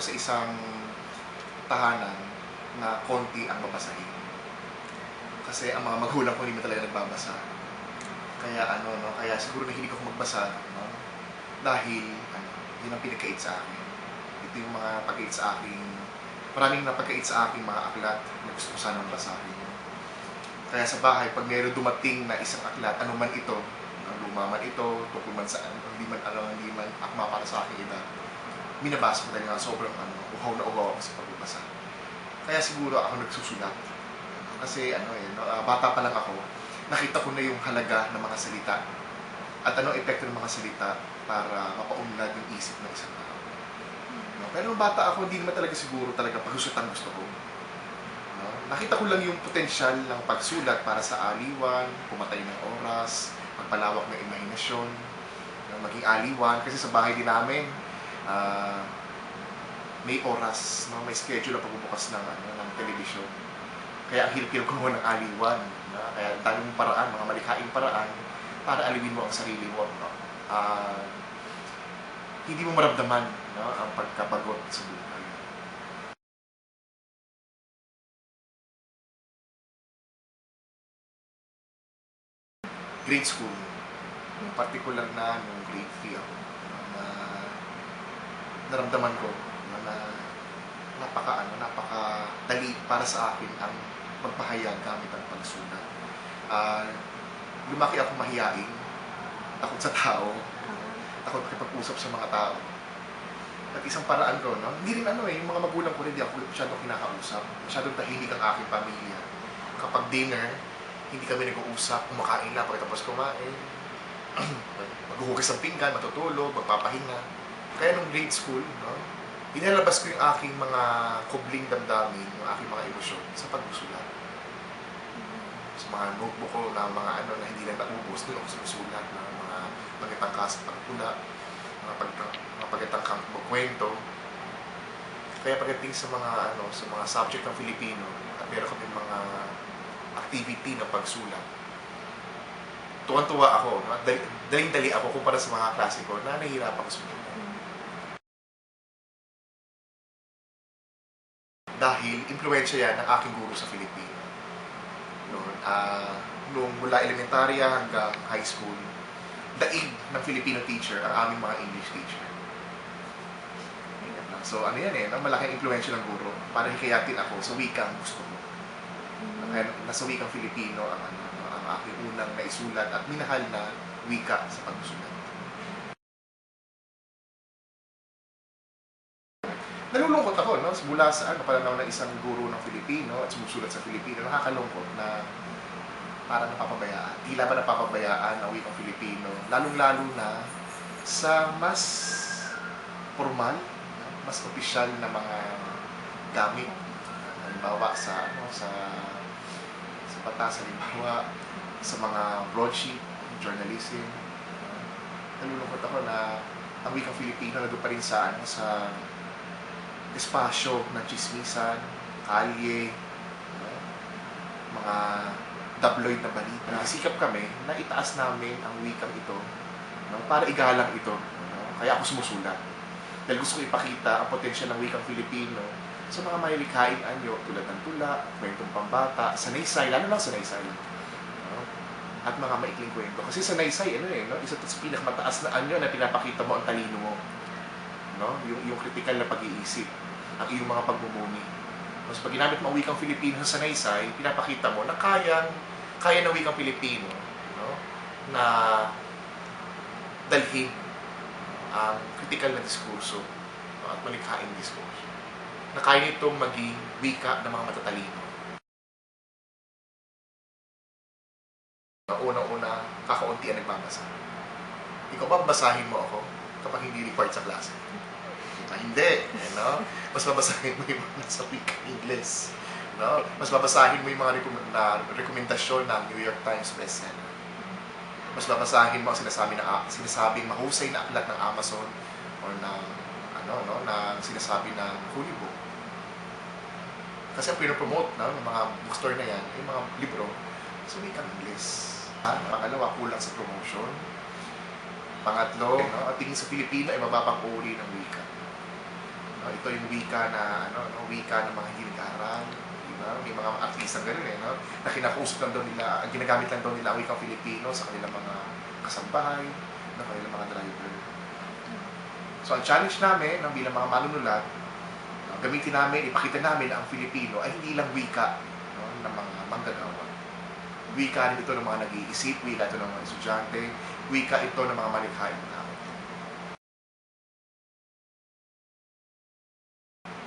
ako sa isang tahanan na konti ang babasahin. Kasi ang mga magulang ko hindi mo talaga nagbabasa. Kaya ano, no, kaya siguro nahilig ako magbasa, no? Dahil, ano, yun ang pinagkait sa akin. Ito yung mga pagkait sa akin, maraming napagkait sa akin mga aklat na gusto ko sanang basahin. Kaya sa bahay, pag meron dumating na isang aklat, ano man ito, ang luma man ito, tungkol man sa ano, hindi man ano, hindi man akma para sa akin ida, minabasa ko dahil nga sobrang ano, uhaw na uhaw ako sa pagbabasa. Kaya siguro ako nagsusulat. Kasi ano eh, no, ah, bata pa lang ako, nakita ko na yung halaga ng mga salita at anong epekto ng mga salita para mapaunlad yung isip ng isang tao. No? Pero nung bata ako, hindi naman talaga siguro talaga pagsusulat ang gusto ko. No? Nakita ko lang yung potensyal ng pagsulat para sa aliwan, pumatay ng oras, magpalawak ng imahinasyon, maging aliwan. Kasi sa bahay din namin, ah, may oras, no? may schedule na pagbubukas ng, ano, ng television. Kaya ang hirap-hirap kumuha ng aliwan. No? Kaya ang daming paraan, mga malikhaing paraan, para aliwin mo ang sarili mo. No? Ah, hindi mo maramdaman no? ang pagkabagot sa buhay. Grade school, yung particular na nung grade 3 ako, naramdaman ko na napaka ano, napaka dali para sa akin ang magpahayag gamit ang pagsulat. Ah, lumaki ako mahiyain, takot sa tao, takot makipag-usap sa mga tao. At isang paraan ko, no? hindi rin ano eh, yung mga magulang ko rin, hindi ako masyadong kinakausap. Masyadong tahimik ang aking pamilya. Kapag dinner, hindi kami nag-uusap, kumakain lang pagkatapos kumain. Maghuhugas ng pinggan, matutulog, magpapahinga. Kaya nung grade school, no? inalabas ko yung aking mga kubling damdamin, yung aking mga emosyon sa pagsusulat. Sa mga notebook ko na mga ano na hindi na naubos, doon ako sumusulat ng mga pagkatangkas at pagpula, mga, pagtang, mga pagkatangkang magkwento. Kaya pagdating sa mga ano sa mga subject ng Filipino, at meron kami mga activity na pagsulat. Tuwan-tuwa ako, daling-dali ako kumpara sa mga klase ko na nahihirapan ko sumulat. Impluensya yan ng aking guro sa Filipino. Noon, ah, nung mula elementarya hanggang high school, daig ng Filipino teacher ang aming mga English teacher. So ano yan eh, no? malaking impluensya ng guro para hikayatin ako sa wikang gusto ko. Kaya nasa wikang Filipino ang, ano, ang aking unang naisulat at minahal na wika sa pagsusulat. Nalulungkot ako, no? Mula sa ano, pananaw ng isang guro ng Filipino at sumusulat sa Filipino, nakakalungkot na parang napapabayaan. Tila ba napapabayaan ang wikang Filipino, lalong-lalo na sa mas formal, mas opisyal na mga gamit. Halimbawa sa ano, sa sa batas, halimbawa sa mga broadsheet, journalism. Nalulungkot ako na ang wikang Filipino nandun pa rin sa ano, sa espasyo ng chismisan, kalye, mga tabloid na balita. Nagsikap kami na itaas namin ang wikang ito no? para igalang ito. No? Kaya ako sumusulat. Dahil gusto ko ipakita ang potensyal ng wikang Filipino sa mga mahilikhaing anyo tulad ng tula, kwentong pambata, sanaysay, lalo lang sanaysay. No? At mga maikling kwento. Kasi sanaysay, ano eh, no? isa sa pinakamataas na anyo na pinapakita mo ang talino mo no? Yung, yung critical na pag-iisip, ang iyong mga pagmumuni. Mas pag ginamit mo ang wikang Filipino sa sanaysay, pinapakita mo na kayang, kaya ng wikang Filipino, no? na dalhin ang critical na diskurso no? at malikhaing diskurso. Na kaya nitong maging wika ng mga matatalino. Unang-una, kakaunti ang nagbabasa. Ikaw ba basahin mo ako kapag hindi required sa klase? Na hindi. You know? Mas babasahin mo yung mga nasa week English. No? Mas babasahin mo yung mga rekom- na rekomendasyon ng New York Times bestseller. Mas babasahin mo ang sinasabi na sinasabing mahusay na aklat ng Amazon or ng ano no ng sinasabi ng Holy Book. Kasi ang pinopromote no, ng mga bookstore na yan, yung mga libro, sa wikang English. Ah, Pangalawa, kulang sa promotion. Pangatlo, no, ang tingin sa Pilipino ay mababang uri ng No? Ito yung wika na, ano, no? wika ng mga nag-aaral. Diba? May mga artista ganun eh, no? na kinakausap lang daw nila, ginagamit lang daw nila ang wikang Filipino sa kanilang mga kasambahay, ng kanilang mga driver. So ang challenge namin, ng bilang mga manunulat, gamitin namin, ipakita namin na ang Filipino ay hindi lang wika no, ng mga manggagawa. Wika rin ito ng mga nag-iisip, wika ito ng mga estudyante, wika ito ng mga malikhaing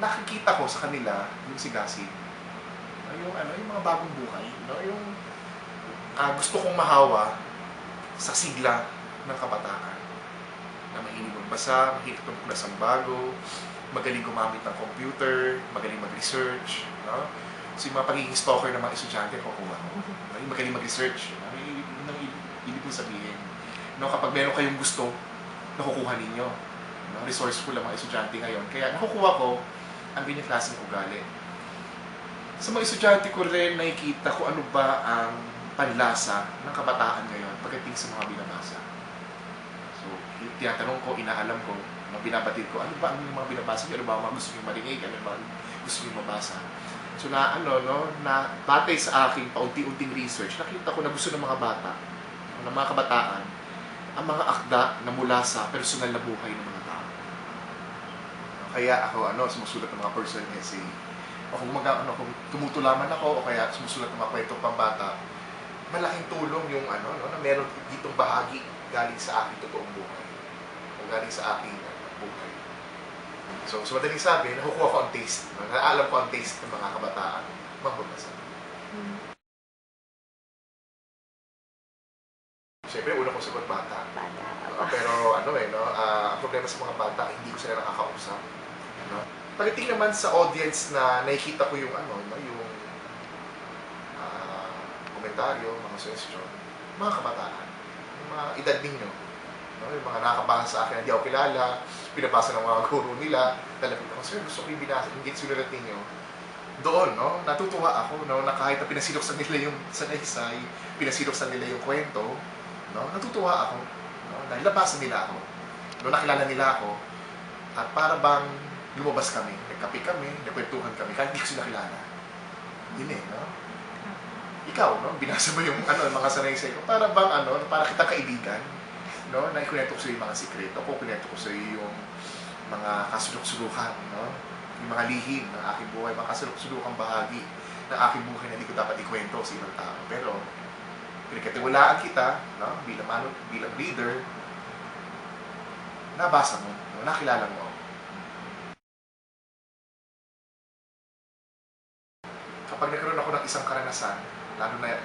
Nakikita ko sa kanila yung sigasin, no, yung, ano, yung mga bagong buhay, no, yung ah, gusto kong mahawa sa sigla ng kabataan na mahilig magbasa, mahilig tumuklas ang bago, magaling gumamit ng computer, magaling mag-research, no? So yung mga pagiging stalker ng mga estudyante, kukuha mo. No? Yung magaling mag-research, no? Yung yung ibig, ibig kong sabihin. No? Kapag meron kayong gusto, nakukuha ninyo. No? Resourceful ang mga estudyante ngayon. Kaya nakukuha ko ang ganyan klaseng ugali. Sa mga estudyante ko rin, nakikita ko ano ba ang panlasa ng kabataan ngayon pagdating sa mga binabasa. So, yung tinatanong ko, inaalam ko, mga binabatid ko, ano ba ang mga binabasa niyo? Ano ba ang gusto niyo marinig? Ano ba gusto niyo mabasa? So na ano, no, na batay sa aking paunti-unting research, nakita ko na gusto ng mga bata, ng mga kabataan, ang mga akda na mula sa personal na buhay ng mga. Kaya ako, ano, sumusulat ng mga personal essay. O kung mag, ano, kung tumutulaman ako, o kaya sumusulat ng mga kwento pambata, malaking tulong yung ano, no, na meron ditong bahagi galing sa aking totoong buhay. O galing sa aking uh, buhay. So, sa madaling sabi, nakukuha ko ang taste. No? Naalam ko ang taste ng mga kabataan. Magbabasa. Siyempre, una kong sagot bata. Bata. Ah, pero ano eh, no? ah, ang problema sa mga bata, hindi ko sila nakakausap. No? Pagdating naman sa audience na nakikita ko yung ano, no? yung ah, komentaryo, mga suggestion, mga kabataan, yung mga edad ninyo, no? yung mga nakakabasa sa akin na di ako kilala, pinabasa ng mga guru nila, talagang ako, sir, gusto ko yung binasa, hindi sinulat ninyo. Doon, no, natutuwa ako, no, na kahit na pinasilok sa nila yung sanaysay, pinasilok sa nila yung kwento, no, natutuwa ako, dahil nabasa nila ako, no, nakilala nila ako, at para bang lumabas kami, nagkape kami, nagkwentuhan kami, kahit hindi ko sila kilala. Yun eh, no? Ikaw, no, binasa mo yung ano, mga sanaysay ko, para bang ano, para kita kaibigan, no, na ikunento ko sa yung mga sikreto ko, kunento ko sa yung mga kasulok-sulukan, no, yung mga lihim ng aking buhay, mga kasulok-sulukang bahagi ng aking buhay na hindi ko dapat ikwento sa ibang tao. Pero, pinagkatiwalaan kita, no, bilang, ano, bilang reader, nabasa mo, no, nakilala mo. Kapag nagkaroon ako ng isang karanasan, lalo na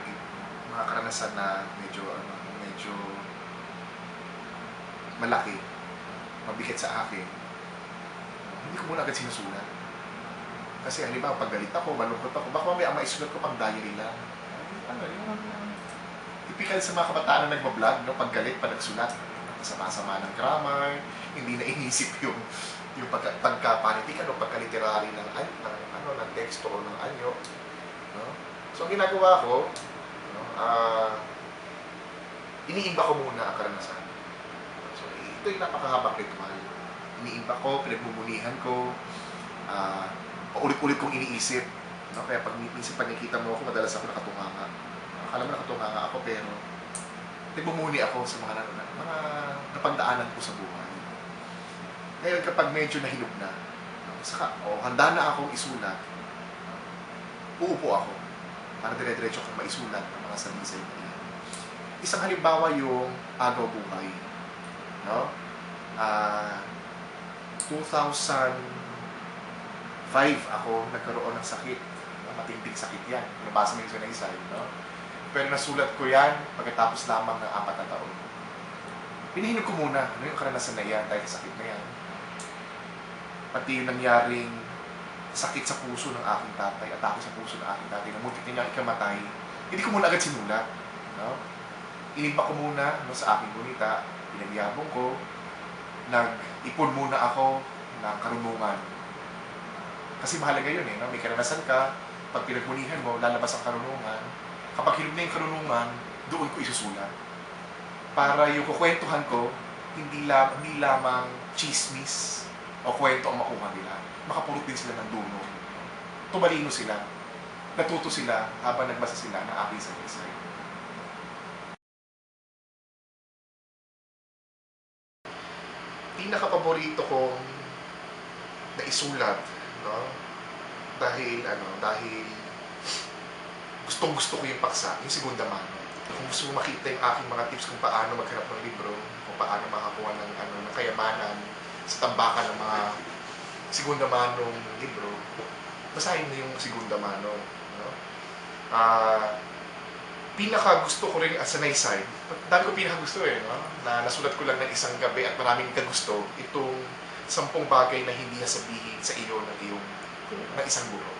mga karanasan na medyo, ano, medyo malaki, mabigat sa akin, hindi ko muna agad sinusulat. Kasi halimbawa, pag galit ako, malungkot ako, baka mamaya ang maisulat ko pang diary lang. Ano, yung typical sa mga kabataan na nagbablog, no? pag galit, pa nagsulat, sama-sama ng grammar, hindi na inisip yung yung pagka, pagka-panitikan o pagka-literary ng, ng, ano, ng teksto o ng anyo. No? So, ang ginagawa ko, no, ah, iniimba ko muna ang karanasan. So, ito yung napakahabang ritual. Iniimba ko, pinagmumunihan ko, ah, paulit-ulit kong iniisip. No? Kaya pag minsan pag nakikita mo ako, madalas ako nakatunganga. Akala mo nakatunganga ako, pero nagmumuni ako sa mga, mga, mga napagdaanan ko sa buhay. Ngayon, kapag medyo nahilog na, saka, o handa na akong isulat, uupo ako para dire-diretso akong maisulat ng mga samisay na iyan. Isang halimbawa yung agaw buhay. No? Ah, 2005 ako nagkaroon ng sakit. Matinding sakit yan. Nabasa mo yung sinaysay. No? Pero nasulat ko yan pagkatapos lamang ng apat na taon. Pinihinog ko muna ano yung karanasan na yan dahil sa sakit na yan. Pati yung nangyaring sakit sa puso ng aking tatay at ako sa puso ng aking tatay na muntik niya ikamatay. Hindi ko muna agad sinulat. No? Inimba ko muna no, sa aking gunita, pinagyabong ko, nag-ipon muna ako ng karunungan. Kasi mahalaga yun eh, no? may karanasan ka, pag pinagmunihan mo, lalabas ang karunungan. Kapag hilog na yung karunungan, doon ko isusulat. Para yung kukwentuhan ko, hindi, lam, hindi lamang chismis, o kwento ang makuha nila. Makapulot din sila ng dulo. Tumalino sila. Natuto sila habang nagbasa sila ng aking saysay. Pinaka-paborito kong naisulat, no? Dahil, ano, dahil gustong gusto ko yung paksa, yung segunda mano. Kung gusto mo makita yung aking mga tips kung paano maghanap ng libro, kung paano makakuha ng, ano, ng kayamanan sa tambakan ng mga segunda manong libro, basahin mo yung segunda mano. No? Ah, pinaka gusto ko rin as an side, dami ko pinaka gusto eh, no? na nasulat ko lang ng isang gabi at maraming kagusto, itong sampung bagay na hindi nasabihin sa iyo ng iyong ng isang guro.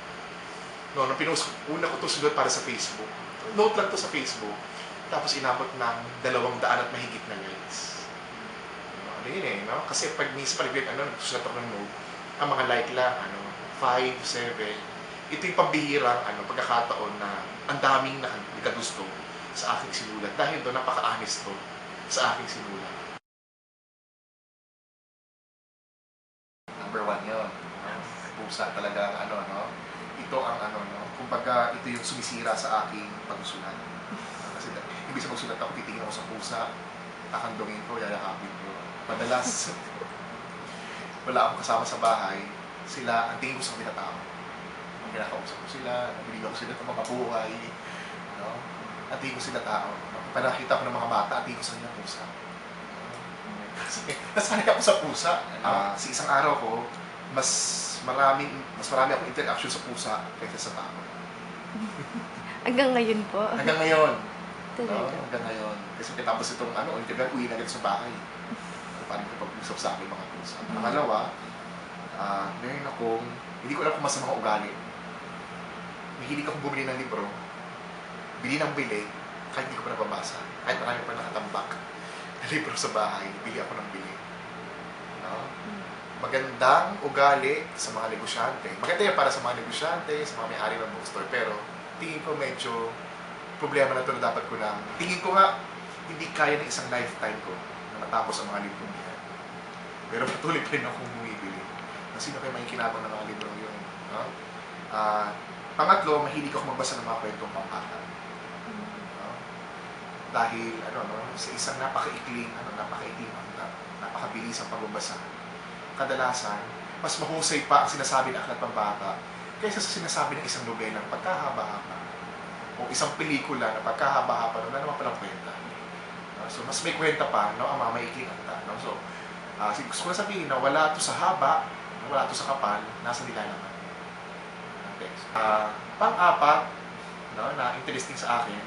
No, nung pinost, una ko to sulat para sa Facebook. Note lang to sa Facebook. Tapos inabot ng dalawang daan at mahigit na likes. No, ano yun eh, no? Kasi pag minsan pag ano, nagsusulat ako ng note, ang mga like lang, ano, 5, 7, ito yung pambihirang ano, pagkakataon na ang daming nakagusto sa aking sinulat. Dahil doon, napaka-honest to sa aking sinulat. Number one yun. Pusa talaga ano, no? Ito ang Kumbaga, ito yung sumisira sa aking pagsusulat. Kasi ibig sa pagsulat ako, titingin ako sa pusa, kakandungin ko, yayakapin ko. Madalas, wala akong kasama sa bahay, sila, ang tingin ko sa mga tao. Ang kinakausap ko sila, nabibigyan ko sila ng mga buhay, no? Ang tingin ko sila tao. Pag nakita ko ng mga bata, ang tingin ko sa kanila pusa. Kasi nasanay ako sa pusa. Ah, sa isang araw ko, mas maraming mas marami akong interaction sa pusa kaysa sa tao. Hanggang ngayon po. Hanggang ngayon, no? Talaga. hanggang ngayon. Kasi pagkatapos itong ano, interview, uwi na agad sa bahay. Ano pa rin kapag-usap sa aking mga pusa. Pangalawa, ah, meron akong, hindi ko alam kung masama ugali. Mahilig akong bumili ng libro, bili ng bili, kahit hindi ko pa nababasa. Kahit marami pa nakatambak na libro sa bahay, bili ako ng bili. No? Magandang ugali sa mga negosyante. Maganda yan para sa mga negosyante, sa mga may-ari ng bookstore. Pero tingin ko medyo problema na ito na dapat ko lang. Tingin ko nga, hindi kaya ng isang lifetime ko na matapos ang mga libro niya. Pero patuloy pa rin akong bumibili. Na sino kayo may kinabang ng mga libro yun? No? Ah, pangatlo, mahilig ako magbasa ng mga kwentong pambata. No? Dahil, ano, no, sa isang napakaikling, ano, napakaikling, na, napakabilis ang pagbabasa, kadalasan, mas mahusay pa ang sinasabi ng aklat pambata kaysa sa sinasabi ng isang nobelang pagkahaba-haba o isang pelikula na pagkahaba-haba na naman palang kwenta. No? So, mas may kwenta pa, no, ang mga maikling akta. No? So, ah, gusto ko na sabihin na wala to sa haba, wala to sa kapal, nasa nilalaman. Okay. Ah, pang-apat, no, na interesting sa akin,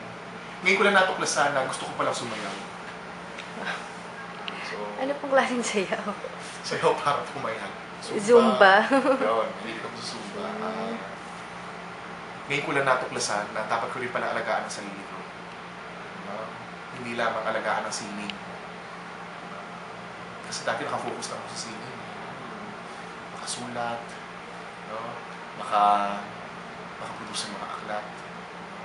ngayon ko lang natuklasan na gusto ko palang sumayaw. So, Ano pong klaseng sayaw? Sayaw para pumayag. Zumba. Yun, hindi ko sa Zumba. Ah, ngayon ko lang natuklasan na dapat ko rin pala alagaan ang sarili ko. No? Hindi lamang alagaan ang sining. Kasi dati nakafocus lang ako sa sining. Makasulat, no? maka, makaproduce ng mga aklat.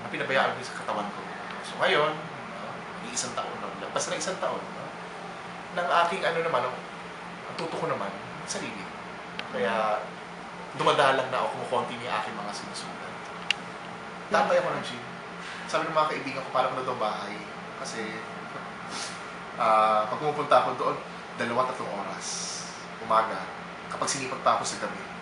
Ang pinabayaan ko sa katawan ko. So ngayon, no? may isang taon na lang. Basta na isang taon. No? Ng aking ano naman, tuto ko naman, sarili. Kaya dumadalang na ako kumukonti ni aking mga sinusulat. Tatay ako ng gym. Sabi ng mga kaibigan ko, parang ano daw bahay. Kasi, ah pag pumupunta ako doon, dalawa tatlong oras. Umaga. Kapag sinipag pa ako sa gabi,